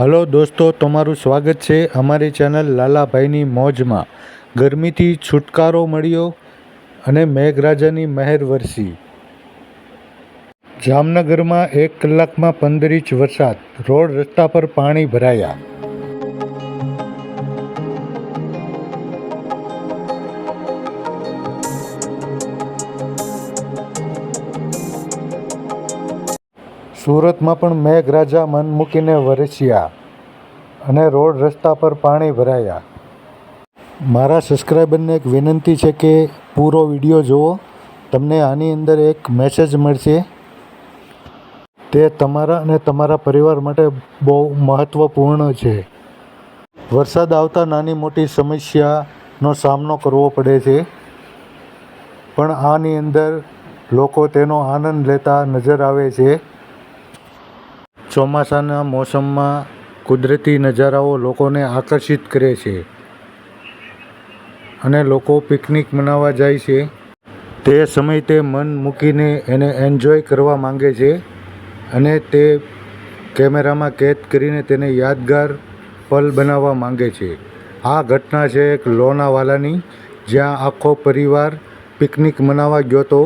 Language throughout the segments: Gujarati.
હલો દોસ્તો, તમારું સ્વાગત છે અમારી ચેનલ લાલાભાઈની મોજમાં. ગરમીથી છુટકારો મળ્યો અને મેઘરાજાની મહેર વરસી. જામનગરમાં એક કલાકમાં પંદર ઇંચ વરસાદ. રોડ રસ્તા પર પાણી ભરાયા. સુરતમાં પણ મેઘરાજા મન મૂકીને વરસ્યા અને રોડ રસ્તા પર પાણી ભરાયા. મારા સબસ્ક્રાઈબરને એક વિનંતી છે કે પૂરો વીડિયો જુઓ તમને આની અંદર એક મેસેજ મળશે. તે તમારા અને તમારા પરિવાર માટે બહુ મહત્ત્વપૂર્ણ છે. વરસાદ આવતા નાની મોટી સમસ્યાનો સામનો કરવો પડે છે. પણ આની અંદર લોકો તેનો આનંદ લેતા નજર આવે છે. ચોમાસાના મોસમમાં કુદરતી નજારાઓ લોકોને આકર્ષિત કરે છે અને લોકો પિકનિક મનાવવા જાય છે. તે સમય તે મન મૂકીને એને એન્જોય કરવા માંગે છે અને તે કેમેરામાં કેદ કરીને તેને યાદગાર પલ બનાવવા માંગે છે. આ ઘટના છે એક લોનાવાલાની, જ્યાં આખો પરિવાર પિકનિક મનાવવા ગયો હતો.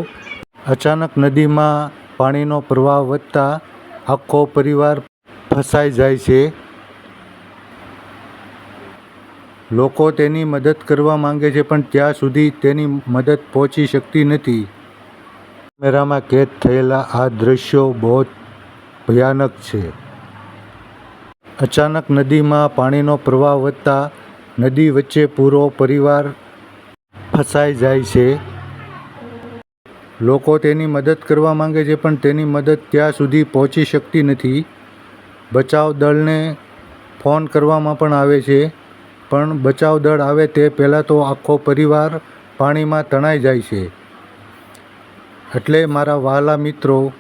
અચાનક નદીમાં પાણીનો પ્રવાહ વધતા આખો પરિવાર ફસાઈ જાય છે. લોકો તેની મદદ કરવા માંગે છે, પણ ત્યાં સુધી તેની મદદ પહોંચી શકતી નથી. કેમેરામાં કેદ થયેલા આ દૃશ્યો બહુ ભયાનક છે. અચાનક નદીમાં પાણીનો પ્રવાહ વધતા નદી વચ્ચે પૂરો પરિવાર ફસાઈ જાય છે. લોકો તેની મદદ કરવા માંગે છે, પણ તેની મદદ ત્યાં સુધી પહોંચી શકતી નથી. બચાવ દળને ફોન કરવામાં પણ આવે છે, પણ બચાવ દળ આવે તે પહેલાં તો આખો પરિવાર પાણીમાં તણાઈ જાય છે. એટલે મારા વહાલા મિત્રો,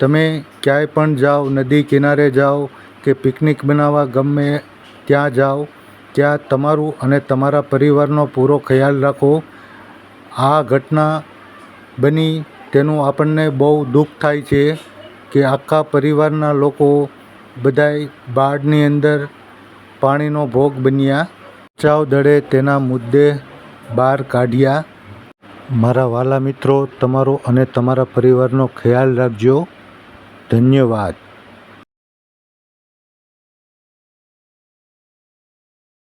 તમે ક્યાંય પણ જાઓ, નદી કિનારે જાઓ કે પિકનિક બનાવવા ગમે ત્યાં જાઓ, ત્યાં તમારું અને તમારા પરિવારનો પૂરો ખ્યાલ રાખો. આ ઘટના બની તેનું આપણને બહુ દુઃખ થાય છે કે આખા પરિવારના લોકો બધાય બાળની અંદર પાણીનો ભોગ બન્યા. બચાવ દળે તેના મુદ્દે બહાર કાઢ્યા. મારા વાલા મિત્રો, તમારો અને તમારા પરિવારનો ખ્યાલ રાખજો. ધન્યવાદ.